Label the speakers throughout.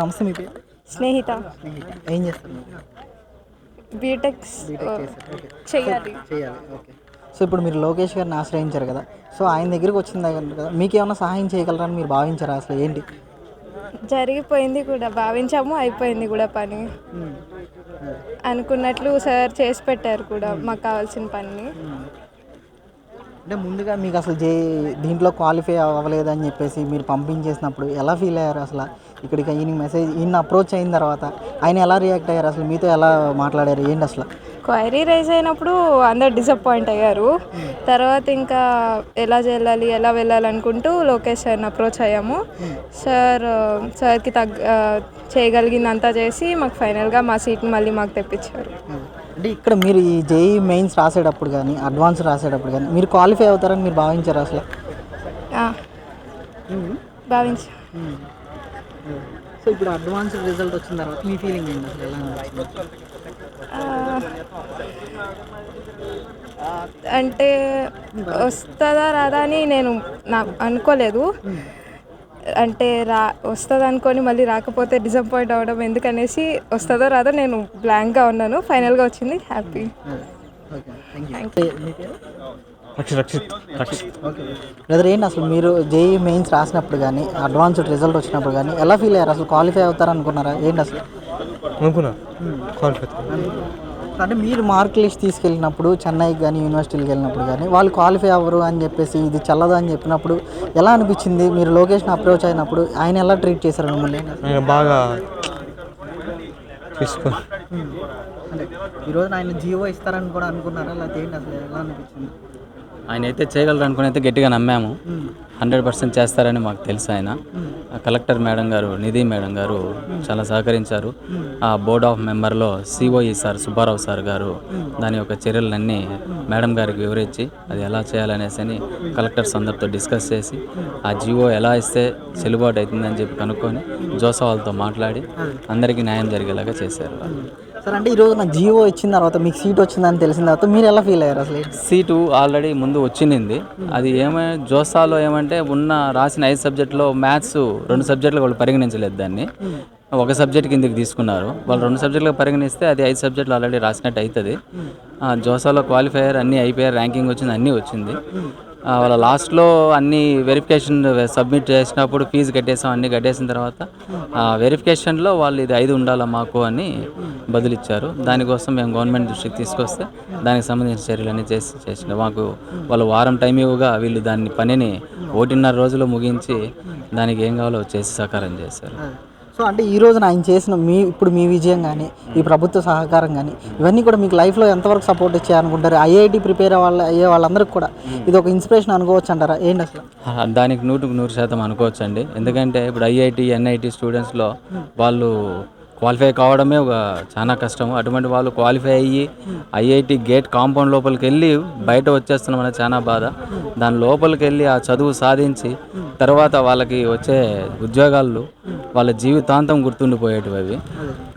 Speaker 1: నమస్తే మీ పేరు?
Speaker 2: స్నేహిత.
Speaker 1: ఏం చేస్తారు?
Speaker 2: బీటెక్ చేయాలి.
Speaker 1: చేయాలి ఓకే. సో ఇప్పుడు మీరు లోకేష్ గారిని ఆశ్రయించారు కదా. సో ఆయన దగ్గరికి వచ్చింది కదా మీకు ఏమైనా సహాయం చేయగలరని మీరు భావించారా? అసలు ఏంటి?
Speaker 2: జరిగిపోయింది కూడా భావించాము అయిపోయింది కూడా పని. అనుకున్నట్లు సార్ చేసి పెట్టారు కూడా మాకు కావాల్సిన పని
Speaker 1: అంటే ముందుగా మీకు అసలు జే దీంట్లో క్వాలిఫై అవ్వలేదు అని చెప్పేసి మీరు పంపించేసినప్పుడు ఎలా ఫీల్ అయ్యారు అసలు? ఇక్కడికి ఈయన మెసేజ్ ఈయన అప్రోచ్ అయిన తర్వాత ఆయన ఎలా రియాక్ట్ అయ్యారు? అసలు మీతో ఎలా మాట్లాడారు? ఏంటి అసలు?
Speaker 2: క్వైరీ రైజ్ అయినప్పుడు అందరు డిసప్పాయింట్ అయ్యారు. తర్వాత ఇంకా ఎలా చేయాలి ఎలా వెళ్ళాలనుకుంటూ లోకేష్ సార్ని అప్రోచ్ అయ్యాము. సార్ సార్కి తగ్గ చేయగలిగిందంతా చేసి మాకు ఫైనల్గా మా సీట్ని మళ్ళీ మాకు తెప్పించారు.
Speaker 1: అంటే ఇక్కడ మీరు ఈ జేఈ మెయిన్స్ రాసేటప్పుడు కానీ అడ్వాన్స్ రాసేటప్పుడు కానీ మీరు క్వాలిఫై అవుతారని మీరు భావించారు అసలు?
Speaker 2: ఆ, భావించా.
Speaker 1: సో ఇప్పుడు అడ్వాన్స్ రిజల్ట్ వచ్చిన తర్వాత మీ ఫీలింగ్ ఏంటి అసలు? ఎలా
Speaker 2: అంటే వస్తుందా రాదా అని నేను నా అనుకోలేదు. అంటే రా వస్తుంది అనుకొని మళ్ళీ రాకపోతే డిసప్పాయింట్ అవ్వడం ఎందుకనేసి వస్తుందో రాదో నేను బ్లాంక్గా ఉన్నాను. ఫైనల్గా వచ్చింది. Happy
Speaker 1: thank you
Speaker 3: Rakshit Rakshit Rakshit.
Speaker 1: Brother ఏంటి అసలు మీరు జేఈ మెయిన్స్ రాసినప్పుడు కానీ అడ్వాన్స్డ్ రిజల్ట్ వచ్చినప్పుడు కానీ ఎలా ఫీల్ అయ్యారు? అసలు క్వాలిఫై అవుతారు అనుకున్నారా? ఏంటి అసలు?
Speaker 3: అనుకున్నా. క్వాలిఫై
Speaker 1: అంటే మీరు మార్క్ లిస్ట్ తీసుకెళ్ళినప్పుడు చెన్నైకి కానీ యూనివర్సిటీకి వెళ్ళినప్పుడు కానీ వాళ్ళు క్వాలిఫై అవ్వరు అని చెప్పేసి ఇది చల్లదు అని చెప్పినప్పుడు ఎలా అనిపించింది? మీరు లొకేషన్ అప్రోచ్ అయినప్పుడు ఆయన ఎలా ట్రీట్ చేశారు మిమ్మల్ని?
Speaker 3: బాగా తీసుకో
Speaker 1: ఈరోజు ఆయన జీవో ఇస్తారని కూడా అనుకున్నారా? లేకపోతే ఏంటి అసలు ఎలా అనిపించింది?
Speaker 4: ఆయన అయితే చేయగలరు అనుకుని అయితే గట్టిగా నమ్మాము. హండ్రెడ్ పర్సెంట్ చేస్తారని మాకు తెలుసు ఆయన. ఆ కలెక్టర్ మేడం గారు నిధి మేడం గారు చాలా సహకరించారు. ఆ బోర్డ్ ఆఫ్ మెంబర్లో సిఓఈ సార్ సుబ్బారావు సార్ గారు దాని యొక్క చర్యలన్నీ మేడం గారికి వివరించి అది ఎలా చేయాలనేసి అని కలెక్టర్స్ అందరితో డిస్కస్ చేసి ఆ జీవో ఎలా ఇస్తే చెల్లుబాటు అవుతుందని చెప్పి కనుక్కొని జోసవాళ్ళతో మాట్లాడి అందరికీ న్యాయం జరిగేలాగా చేశారు
Speaker 1: సార్ అంటే ఈరోజు నా జీవో ఇచ్చిన తర్వాత మీకు సీట్ వచ్చిందని తెలిసిన తర్వాత మీరు ఎలా ఫీల్ అయ్యారు అసలు?
Speaker 4: సీటు ఆల్రెడీ ముందు వచ్చింది. అది ఏమై జోసాలో ఏమంటే ఉన్న రాసిన ఐదు సబ్జెక్టులో మ్యాథ్స్ రెండు సబ్జెక్టులు వాళ్ళు పరిగణించలేదు దాన్ని. ఒక సబ్జెక్ట్ కిందకి తీసుకున్నారు. వాళ్ళు రెండు సబ్జెక్టులకు పరిగణిస్తే అది ఐదు సబ్జెక్టులు ఆల్రెడీ రాసినట్టు అవుతుంది జోసాలో క్వాలిఫైయర్ అన్నీ అయిపోయారు ర్యాంకింగ్ వచ్చింది అన్నీ వచ్చింది. ఆ, వాళ్ళ లాస్ట్లో అన్ని వెరిఫికేషన్ సబ్మిట్ చేసినప్పుడు ఫీజు కట్టేసాం అన్నీ కట్టేసిన తర్వాత ఆ వెరిఫికేషన్లో వాళ్ళు ఇది ఐదు ఉండాలా మాకు అని బదులిచ్చారు. దానికోసం మేము గవర్నమెంట్ దృష్టికి తీసుకొస్తే దానికి సంబంధించిన చర్యలన్నీ చేసి చేసిన మాకు వాళ్ళు వారం టైం ఇవ్వగా వీళ్ళు దాన్ని పనిని ఒకటిన్నర రోజులు ముగించి దానికి ఏం కావాలో చేసి సహకారం చేశారు.
Speaker 1: సో అంటే ఈ రోజున ఆయన చేసిన మీ ఇప్పుడు మీ విజయం కానీ ఈ ప్రభుత్వ సహకారం కానీ ఇవన్నీ కూడా మీకు లైఫ్లో ఎంతవరకు సపోర్ట్ ఇచ్చాయనుకుంటారు? ఐఐటి ప్రిపేర్ వాళ్ళ అయ్యే వాళ్ళందరికీ కూడా ఇది ఒక ఇన్స్పిరేషన్ అనుకోవచ్చు అంటారా? ఏంటి అసలు?
Speaker 4: దానికి నూటుకు నూరు శాతం అనుకోవచ్చు అండి ఎందుకంటే ఇప్పుడు ఐఐటి ఎన్ఐటి స్టూడెంట్స్లో వాళ్ళు క్వాలిఫై కావడమే చాలా కష్టం. అటువంటి వాళ్ళు క్వాలిఫై అయ్యి ఐఐటి గేట్ కాంపౌండ్ లోపలికి వెళ్ళి బయట వచ్చేస్తున్నాం అనేది చాలా బాధ. దాని లోపలికి వెళ్ళి ఆ చదువు సాధించి తర్వాత వాళ్ళకి వచ్చే ఉద్యోగాలు వాళ్ళ జీవితాంతం గుర్తుండిపోయేటివి అవి.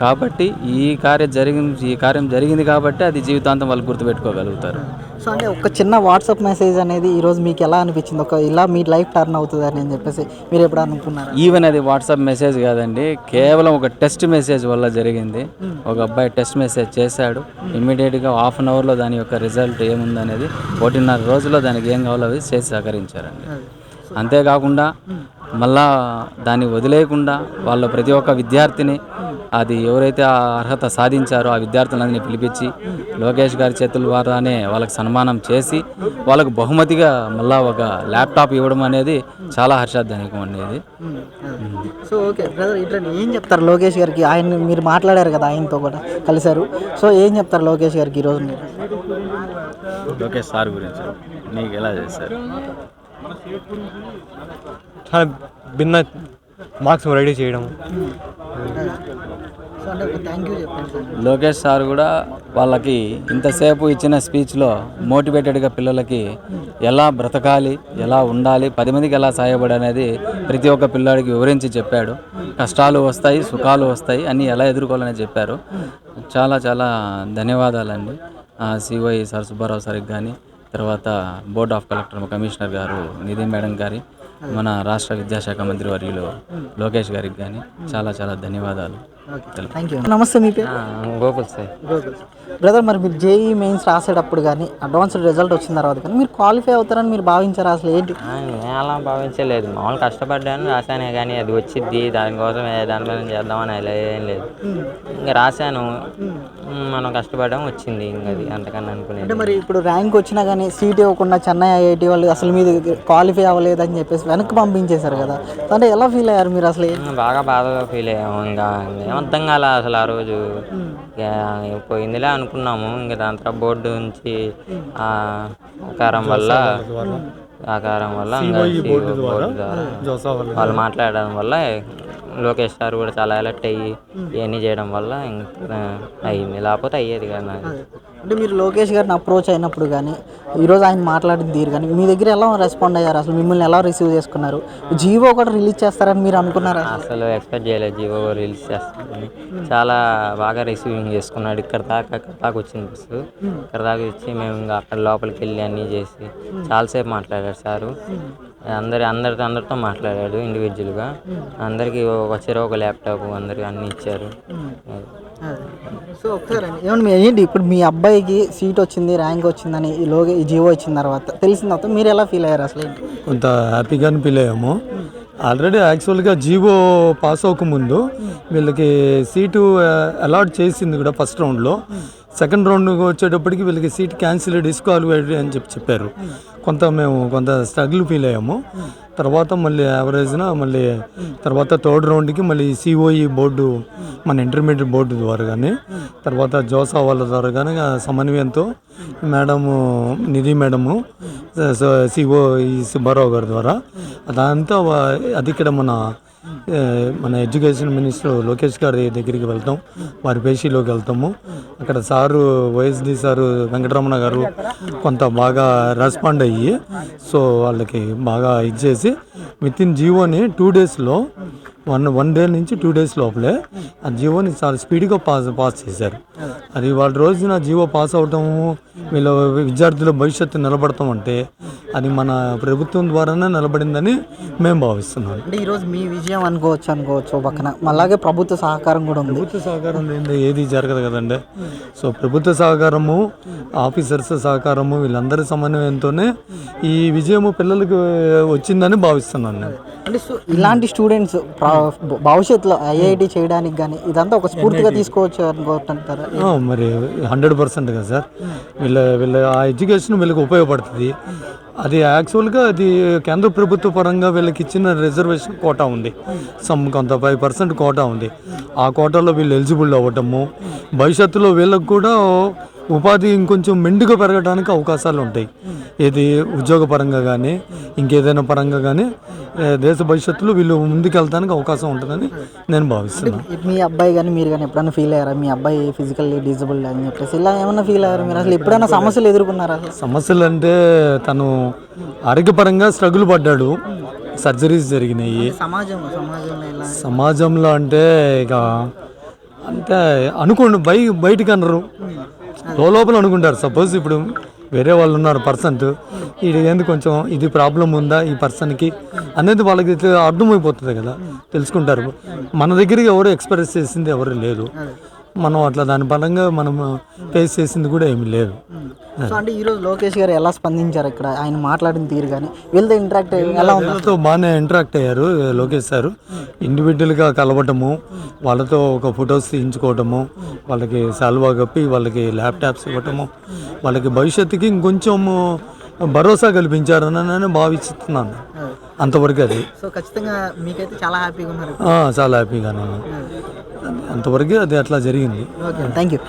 Speaker 4: కాబట్టి ఈ కార్యం జరిగింది ఈ కార్యం జరిగింది కాబట్టి అది జీవితాంతం వాళ్ళు గుర్తుపెట్టుకోగలుగుతారు.
Speaker 1: సో అంటే ఒక చిన్న వాట్సాప్ మెసేజ్ అనేది ఈరోజు మీకు ఎలా అనిపించింది? ఒక ఇలా మీ లైఫ్ టర్న్ అవుతుంది అని చెప్పేసి మీరు ఎప్పుడు అనుకున్నారు?
Speaker 4: ఈవెన్ అది వాట్సాప్ మెసేజ్ కాదండి కేవలం ఒక టెస్ట్ మెసేజ్ వల్ల జరిగింది. ఒక అబ్బాయి టెస్ట్ మెసేజ్ చేశాడు. ఇమ్మీడియట్గా హాఫ్ అన్ అవర్లో దాని యొక్క రిజల్ట్ ఏముందనేది ఒకటిన్నర రోజుల్లో దానికి ఏం కావాలో అవి చేసి సహకరించారండి. అంతేకాకుండా మళ్ళా దాన్ని వదిలేయకుండా వాళ్ళ ప్రతి ఒక్క విద్యార్థిని అది ఎవరైతే ఆ అర్హత సాధించారో ఆ విద్యార్థులందరినీ పిలిపించి లోకేష్ గారి చేతుల ద్వారానే వాళ్ళకి సన్మానం చేసి వాళ్ళకు బహుమతిగా మళ్ళా ఒక ల్యాప్టాప్ ఇవ్వడం అనేది చాలా హర్షార్థనీయం అనేది.
Speaker 1: సో ఓకే బ్రదర్ ఇట్లా ఏం చెప్తారు లోకేష్ గారికి? ఆయన మీరు మాట్లాడారు కదా ఆయనతో కూడా కలిశారు. సో ఏం చెప్తారు లోకేష్ గారికి ఈరోజు మీరు?
Speaker 4: లోకేష్ సార్ గురించి నీకు ఎలా చేశారు
Speaker 3: చాలా భిన్న మార్క్స్ రెడీ చేయడం.
Speaker 4: లోకేష్ సార్ కూడా వాళ్ళకి ఇంతసేపు ఇచ్చిన స్పీచ్లో మోటివేటెడ్గా పిల్లలకి ఎలా బ్రతకాలి ఎలా ఉండాలి పది మందికి ఎలా సహాయపడాలి అనేది ప్రతి ఒక్క పిల్లాడికి వివరించి చెప్పాడు. కష్టాలు వస్తాయి సుఖాలు వస్తాయి అన్నీ ఎలా ఎదుర్కోవాలని చెప్పారు. చాలా చాలా ధన్యవాదాలండి. సివై సార్ సుబ్బారావు సార్కి కానీ తర్వాత బోర్డ్ ఆఫ్ కలెక్టర్ కమిషనర్ గారు నిధి మేడం గారి మన రాష్ట్ర విద్యాశాఖ మంత్రి వర్యులు లోకేష్ గారికి కానీ చాలా చాలా ధన్యవాదాలు.
Speaker 1: థ్యాంక్ యూ నమస్తే మీ పేరు?
Speaker 5: గోకుల్ సార్.
Speaker 1: బ్రదర్ మరి మీరు జేఈ మెయిన్స్ రాసేటప్పుడు కానీ అడ్వాన్స్డ్ రిజల్ట్ వచ్చిన తర్వాత కానీ మీరు క్వాలిఫై అవుతారని మీరు భావించారా అసలు? ఏంటి?
Speaker 5: ఆ, నేను అలా భావించలేదు. మామూలు కష్టపడ్డాను రాశానే కానీ అది వచ్చిద్ది దానికోసం ఏ- దాని మీద చేద్దామని అలా ఏం లేదు. ఇంకా రాశాను. మనం కష్టపడడం వచ్చింది ఇంకా అది అంతకన్నా
Speaker 1: అంటే
Speaker 5: అనుకునేది
Speaker 1: మరి ఇప్పుడు ర్యాంక్ వచ్చినా కానీ సీట్ ఇవ్వకుండా చెన్నై ఐఐటి వాళ్ళు అసలు మీరు క్వాలిఫై అవ్వలేదని చెప్పేసి వెనక్కి పంపించేశారు కదా. అంటే ఎలా ఫీల్ అయ్యారు మీరు అసలు?
Speaker 5: బాగా బాధగా ఫీల్ అయ్యాము ఇంకా అర్థం కాలే అసలు ఆ రోజు పోయిందిలే అనుకున్నాము. ఇంకా దాని తర్వాత బోర్డు నుంచి ఆ ఆకారం వల్ల ఆకారం వల్ల ఇంకా బోర్డు ద్వారా? వాళ్ళు మాట్లాడడం వల్ల లోకేష్ సార్ కూడా చాలా అలర్ట్ అయ్యి ఇవన్నీ చేయడం వల్ల ఇంకా అయ్యింది. లేకపోతే అయ్యేది కదా.
Speaker 1: అంటే మీరు లోకేష్ గారిని అప్రోచ్ అయినప్పుడు కానీ ఈరోజు ఆయన మాట్లాడిన తీరు కానీ మీ దగ్గర ఎలా రెస్పాండ్ అయ్యారు? అసలు మిమ్మల్ని ఎలా రిసీవ్ చేసుకున్నారు? జీవో కూడా రిలీజ్ చేస్తారని మీరు అనుకున్నారా?
Speaker 5: అసలు ఎక్స్పెక్ట్ చేయలేదు జీవో రిలీజ్ చేస్తారని. చాలా బాగా రిసీవింగ్ చేసుకున్నాడు. ఇక్కడ దాకా ఇక్కడ దాకా వచ్చింది బస్సు ఇక్కడ దాకా వచ్చి మేము ఇంకా అక్కడ లోపలికి వెళ్ళి అన్నీ చేసి చాలాసేపు మాట్లాడాడు సారు. అందరి అందరితో అందరితో మాట్లాడాడు ఇండివిజువల్గా అందరికీ ఒక చెరువు ఒక ల్యాప్టాప్ అందరికి అన్నీ ఇచ్చారు.
Speaker 1: సో ఒకసారి ఏమన్నా ఏంటి? ఇప్పుడు మీ అబ్బాయికి సీట్ వచ్చింది ర్యాంక్ వచ్చిందని ఈ లోగే ఈ జీవో వచ్చిన తర్వాత తెలిసిన తర్వాత మీరు ఎలా ఫీల్ అయ్యారు అసలు ఏంటి?
Speaker 6: కొంత హ్యాపీగా ఫీల్ అయ్యాము. ఆల్రెడీ యాక్చువల్గా జీవో పాస్ అవ్వకముందు వీళ్ళకి సీటు అలాట్ చేసింది కూడా ఫస్ట్ రౌండ్లో. సెకండ్ రౌండ్ వచ్చేటప్పటికి వీళ్ళకి సీట్ క్యాన్సిల్ డిస్క్వాలిఫైడ్ అని చెప్పి చెప్పారు. కొంత మేము కొంత స్ట్రగుల్ ఫీల్ అయ్యాము. తర్వాత మళ్ళీ యావరేజ్న మళ్ళీ తర్వాత థర్డ్ రౌండ్కి మళ్ళీ సిఓఈ బోర్డు మన ఇంటర్మీడియట్ బోర్డు ద్వారా కానీ తర్వాత జోసా వాళ్ళ ద్వారా కానీ సమన్వయంతో మేడము నిధి మేడము సిఓ ఈ సుబ్బారావు గారి ద్వారా అదంతా అది ఇక్కడ మన మన ఎడ్యుకేషన్ మినిస్టర్ లోకేష్ గారి దగ్గరికి వెళ్తాం. వారి పేషీలోకి వెళ్తాము. అక్కడ సారు వైఎస్డి సారు వెంకటరమణ గారు కొంత బాగా రెస్పాండ్ అయ్యి సో వాళ్ళకి బాగా ఇచ్చేసి విత్ ఇన్ జీవోని టూ డేస్లో వన్ వన్ డే నుంచి టూ డేస్ లోపలే ఆ జీవోని చాలా స్పీడ్గా పాస్ పాస్ చేశారు. అది వాళ్ళ రోజున జీవో పాస్ అవటము వీళ్ళ విద్యార్థుల భవిష్యత్తు నిలబడతాం అంటే అది మన ప్రభుత్వం ద్వారానే నిలబడిందని మేము భావిస్తున్నాం.
Speaker 1: అంటే ఈరోజు మీ విజయం అనుకోవచ్చు అనుకోవచ్చు పక్కన. అలాగే ప్రభుత్వ సహకారం కూడా ఉంది.
Speaker 6: ప్రభుత్వ సహకారం లేనిదే ఏది జరగదు కదండి. సో ప్రభుత్వ సహకారము ఆఫీసర్స్ సహకారము వీళ్ళందరి సమన్వయంతోనే ఈ విజయము పిల్లలకు వచ్చిందని భావిస్తున్నాను నేను.
Speaker 1: అంటే ఇలాంటి స్టూడెంట్స్ భవిష్యత్తులో ఐఐటి చేయడానికి కానీ ఇదంతా ఒక స్ఫూర్తిగా తీసుకోవచ్చు అనుకుంటారా
Speaker 6: ఆ, మరి హండ్రెడ్ పర్సెంట్ కదా సార్. వీళ్ళ వీళ్ళ ఆ ఎడ్యుకేషన్ వీళ్ళకి ఉపయోగపడుతుంది. అది యాక్చువల్గా అది కేంద్ర ప్రభుత్వ పరంగా వీళ్ళకి ఇచ్చిన రిజర్వేషన్ కోటా ఉంది. సమ్ కొంత ఫైవ్ పర్సెంట్ కోటా ఉంది. ఆ కోటాలో వీళ్ళు ఎలిజిబుల్ అవ్వటము భవిష్యత్తులో వీళ్ళకి కూడా ఉపాధి ఇంకొంచెం మెండుగా పెరగడానికి అవకాశాలు ఉంటాయి. ఏది ఉద్యోగ పరంగా కానీ ఇంకేదైనా పరంగా కానీ దేశ భవిష్యత్తులో వీళ్ళు ముందుకు వెళ్తానికి అవకాశం ఉంటుందని నేను భావిస్తున్నాను.
Speaker 1: మీ అబ్బాయి కానీ మీరు కానీ ఎప్పుడైనా ఫీల్ అయ్యారా? మీ అబ్బాయి ఫిజికల్లీ డిజబుల్ అని చెప్పేసి ఇలా ఏమైనా ఫీల్ అయ్యారా మీరు? అసలు ఎప్పుడైనా సమస్యలు ఎదుర్కొన్నారా?
Speaker 6: సమస్యలు అంటే తను ఆరోగ్యపరంగా స్ట్రగుల్ పడ్డాడు. సర్జరీస్ జరిగినాయి.
Speaker 1: సమాజం సమాజంలో
Speaker 6: అంటే ఇక అంటే అనుకోండి బై బయటికి అనరు. లోపల అనుకుంటారు. సపోజ్ ఇప్పుడు వేరే వాళ్ళు ఉన్నారు పర్సెంట్. ఇది ఏంది కొంచెం ఇది ప్రాబ్లం ఉందా ఈ పర్సన్కి? అనేది వాళ్ళకి అర్థమైపోతుంది కదా. తెలుసుకుంటారు. మన దగ్గరికి ఎవరు ఎక్స్ప్రెస్ చేసింది ఎవరు లేదు. మనం అట్లా దాని పరంగా మనం ఫేస్ చేసింది కూడా ఏమీ లేదు.
Speaker 1: సో అంటే ఈరోజు లోకేష్ గారు ఎలా స్పందించారు ఇక్కడ? ఆయన మాట్లాడిన తీరు కానీ వీళ్ళతో ఇంటరాక్ట్ ఎలా
Speaker 6: వాళ్ళతో బాగానే ఇంటరాక్ట్ అయ్యారు లోకేష్ సార్. ఇండివిజువల్గా కలవటము వాళ్ళతో ఒక ఫొటోస్ తీయించుకోవటము వాళ్ళకి సాల్వా కప్పి వాళ్ళకి ల్యాప్టాప్స్ ఇవ్వటము వాళ్ళకి భవిష్యత్తుకి ఇంకొంచెం భరోసా కల్పించారని నేను భావిస్తున్నాను. అంతవరకు అది.
Speaker 1: సో ఖచ్చితంగా మీకైతే చాలా హ్యాపీగా ఉన్నారు.
Speaker 6: చాలా హ్యాపీగా అంతవరకు అది అట్లా జరిగింది.
Speaker 1: Okay thank you